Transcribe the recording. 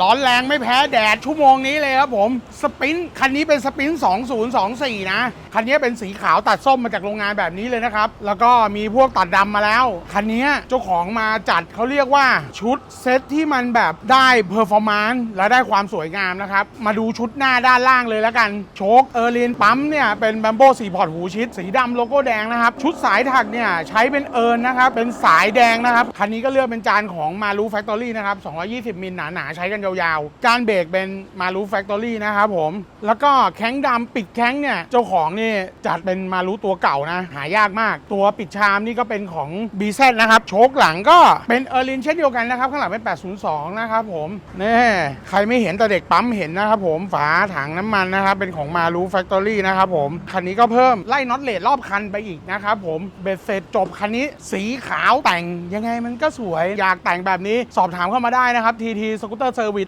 ร้อนแรงไม่แพ้แดดชั่วโมงนี้เลยครับผม สปินคันนี้เป็นสปินท์2024 นะ คันนี้เป็นสีขาวตัดส้มมาจากโรงงานแบบนี้เลยนะครับ แล้วก็มีพวกตัดดำมาแล้ว คันนี้เจ้าของมาจัดเขาเรียกว่าชุดเซตที่มันแบบได้เพอร์ฟอร์มานซ์และได้ความสวยงามนะครับ มาดูชุดหน้าด้านล่างเลยแล้วกัน โชคเออร์ลินปั๊มเนี่ย เป็นแบมโบสีพอร์ตหูชิด สีดำโลโก้แดงนะครับ ชุดสายถักเนี่ย ใช้เป็นเอิร์นนะครับ เป็นสายแดงนะครับ คันนี้ก็เลือกเป็นจานของมารูแฟคทอรี่นะครับ 220มิลหนาๆใช้กันยาวๆจานเบรกเป็นมารูแฟคทอรี่นะครับผม แล้วก็แข้งดำปิดแข้งเนี่ย เจ้าของนี่จัดเป็นมารูตัวเก่านะ หายากมาก ตัวปิดชามนี่ก็เป็นของ b ีเซนะครับ โชคหลังก็เป็นเออร์ลินเช่นเดียวกันนะครับ ข้างหลังเป็น 802 นะครับผมนี่ใครไม่เห็นแต่เด็กปั๊มเห็นนะครับผมฝาถังน้ำมันนะครับ เป็นของมารูแฟคทอรี่นะครับผม คันนี้ก็เพิ่มไล่น็อตเลดรอบคันไปอีกนะครับผมเบ็ดเสร็จจบคันนี้สีขาวแต่งยังไงมันก็สวยอยากแต่งแบบนี้สอบถามเข้ามาได้นะครับ TT Scooter Service